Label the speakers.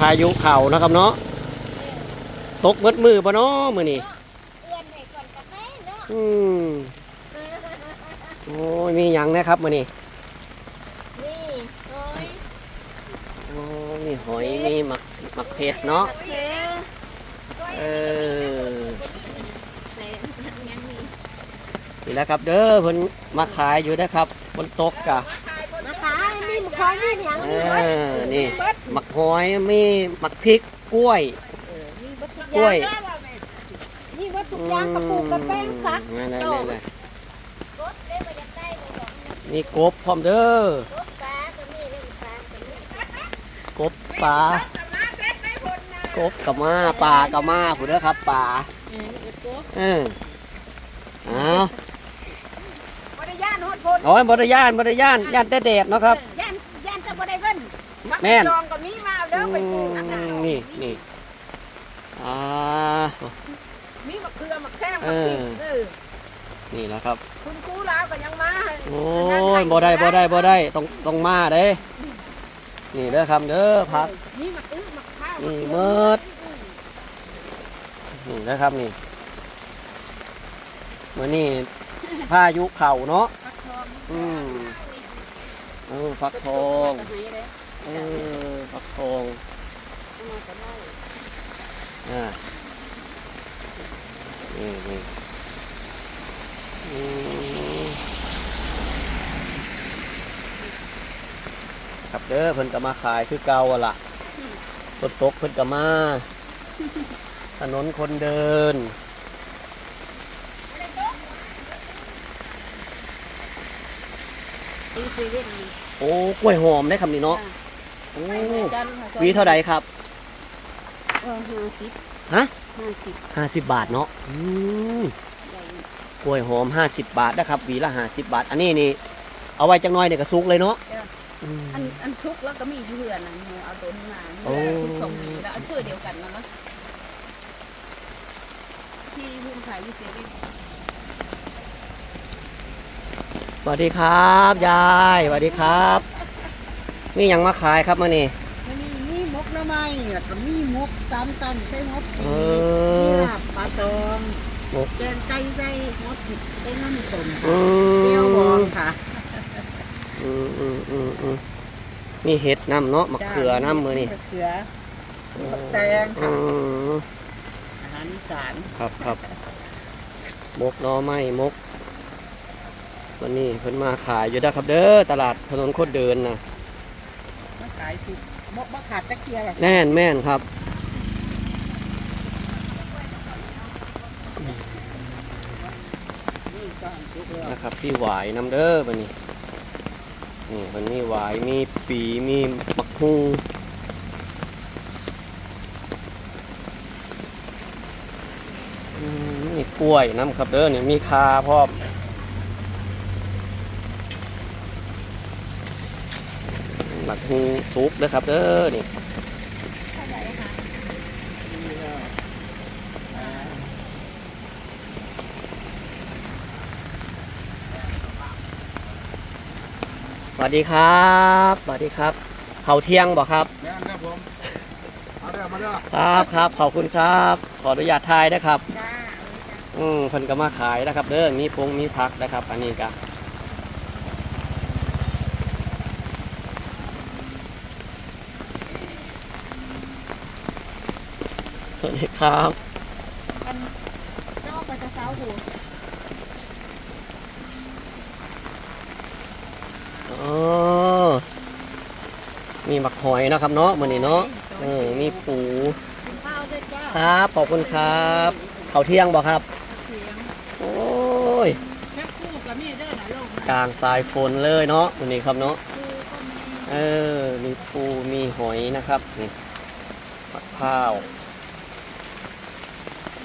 Speaker 1: พายุเข่านะครับเนาะตกเบิดมือปะเนาะมือนี่
Speaker 2: เอื้อนให้ก่อนกับแม่เนาะ
Speaker 1: อืมโอ้ยมีหยังนะครับมือนี่
Speaker 2: นี่โอ้ย
Speaker 1: โอ้ยมีหอยมีหมักหมักเผ็ดเนาะ
Speaker 2: โอเค
Speaker 1: เออ
Speaker 2: ใส่ยังมี
Speaker 1: นี่แหละครับเด้อเพิ่นมาขายอยู่นะครับบนโต๊ะกะ
Speaker 2: นะคะมีหมูคองมีหยัง
Speaker 1: เอ
Speaker 2: มีเบิด
Speaker 1: อนี่ หมักหอยมีหมักพริกกล้วย
Speaker 2: มีเบิดทุก
Speaker 1: กล้วย
Speaker 2: อย่างมีเบิดทุกอย่างกระปุกกระแป้งฟัก
Speaker 1: นั่นนั่น
Speaker 2: โจ้
Speaker 1: นั่นนั่น
Speaker 2: รถได้บ่อยากได้เลยบอก
Speaker 1: มีกบพร้อมเด้อ
Speaker 2: รถปลาก็มีเรื่องปลาก็มี
Speaker 1: กบปลากบกับมาปลากับมาผู้เด้อครับปลา
Speaker 2: เออเอ็ดโก้
Speaker 1: เออเอา
Speaker 2: บ่ได้ย่านฮอดพน
Speaker 1: โอ้ยบริยานบริยานย่านแต่แดดเนาะครับ
Speaker 2: แม่
Speaker 1: น
Speaker 2: จองก็มีมาเด้อไปปลูก
Speaker 1: อืมนี่นี่อ่า
Speaker 2: มีมะเขือมะแข้ง
Speaker 1: เอ
Speaker 2: มะ
Speaker 1: อ
Speaker 2: พริกเออ
Speaker 1: นี่แหละครับ
Speaker 2: คุณครูลาวก็ยังมา
Speaker 1: โอ้ยบ่ได้บ่ได้บ่ได้ต้องต้องมาเด้ นี่เด้อครับเด้อพัก
Speaker 2: นี่มะอึมะข้าว
Speaker 1: นี่
Speaker 2: มะ
Speaker 1: เมิดนี่นะครับนี่มื่อนี่พายุเข่าเนาะ
Speaker 2: ฟักทอง
Speaker 1: อืมเออฟักทอง
Speaker 2: กระไหน เลย
Speaker 1: เออฟักทองอ่านี่นี่อืมครับเด้อเพิ่นก็มาขายคือเก่าอะล่ะฝนตกเพิ่นก็มา ถนนคนเดิน
Speaker 2: ตีเซเว่นนี่
Speaker 1: โอ้กล้วยหอมได้คำนี้เนาะ โอ้
Speaker 2: จันทร์ค่ะ
Speaker 1: หวีเท่าใดครับ
Speaker 2: เออห้าสิบ
Speaker 1: ฮะ
Speaker 2: ห้าสิบ
Speaker 1: ห้าสิบบาทเนาะอืม
Speaker 2: ได้
Speaker 1: กล้วยหอมห้าสิบบาทนะครับหวีละห้าสิบบาท อันนี้นี่เอาไว้จังน้อยเนี่ยก็สุกเลยเนาะอืม
Speaker 3: อันอันซุกแล้วก็มีอยู่เหือนนะหนูเอาตัวนี้มา
Speaker 1: โอ้
Speaker 3: ซุกสองนี้แล้วอันเพื่อเดียวกันนั่นละที่หุ้นขายอยูเซเว่น
Speaker 1: สวัสดีครับยายสวัสดีครับ นี่ยังมาขายครับมานี่
Speaker 3: มันมีมีมกหน้ำไม้แล้วก็มีมกสามตันใส่มก
Speaker 1: เอ
Speaker 3: มี
Speaker 1: อ
Speaker 3: ลาบปลาตอง
Speaker 1: มก
Speaker 3: แกงไก่ใส่มดผิดใส่น้ำส้ม
Speaker 1: อื
Speaker 3: เจียวบอง
Speaker 1: ม
Speaker 3: ค่ะ
Speaker 1: อืมอืมอืมอืมนี่เห็ดน้ำเนาะมะเขือน้ำมือนี่
Speaker 3: มะเขือ มะแตงค่ะ
Speaker 1: อืม
Speaker 3: อาหารอีสาน
Speaker 1: ครับครับมกหน่อไม้มกวันนี้เพิ่นมาขายอยู่นะครับเด้อตลาดถนนคนเดินนะ
Speaker 3: มายถูกมกมะขาดตะเกียบอะ
Speaker 1: แน่นแม่นครับ
Speaker 3: นี่ก็ถูกแล้ว
Speaker 1: นะครับที่หวายน้ำเด้อบันนี้นี่มันมีหวายมีปีมีมักฮุงอืมมีกล้วยน้ำครับเด้อนี่มีคาพร้อม หมักฮุงซุปนะครับเด้อนี่สวัสดีครับสวัสดีครับ เขาเที่ยงบอกครับ
Speaker 4: แม่นครับผมมาเด้อมาเด้อ
Speaker 1: ครับครับขอบคุณครับ ขออนุญาตทายนะครับ
Speaker 3: จ้า
Speaker 1: อืมเพิ่นก็มาขายนะครับ เด้อมีพงมีผักนะครับ อันนี้ก็ สวัสดีครับ
Speaker 3: อันเจ้าไปจะเช้าหู
Speaker 1: อ๋อมีหมักหอยนะครับเนาะมื้อนี้เนาะเออมีปู
Speaker 3: ข้าวด้วยจ้า
Speaker 1: ครับขอบคุณครับเขาวเที่ยงบ่ครับ
Speaker 3: เสียง
Speaker 1: โอ้ย
Speaker 3: แค่คู่กับมีเด้อนะลูก
Speaker 1: กลางสายฝนเลยเนาะมื้อนี้ครับเนาะ
Speaker 3: คือก็มี
Speaker 1: เออ มีปู มีหอยนะครับ นี่ผักข้าว
Speaker 3: ม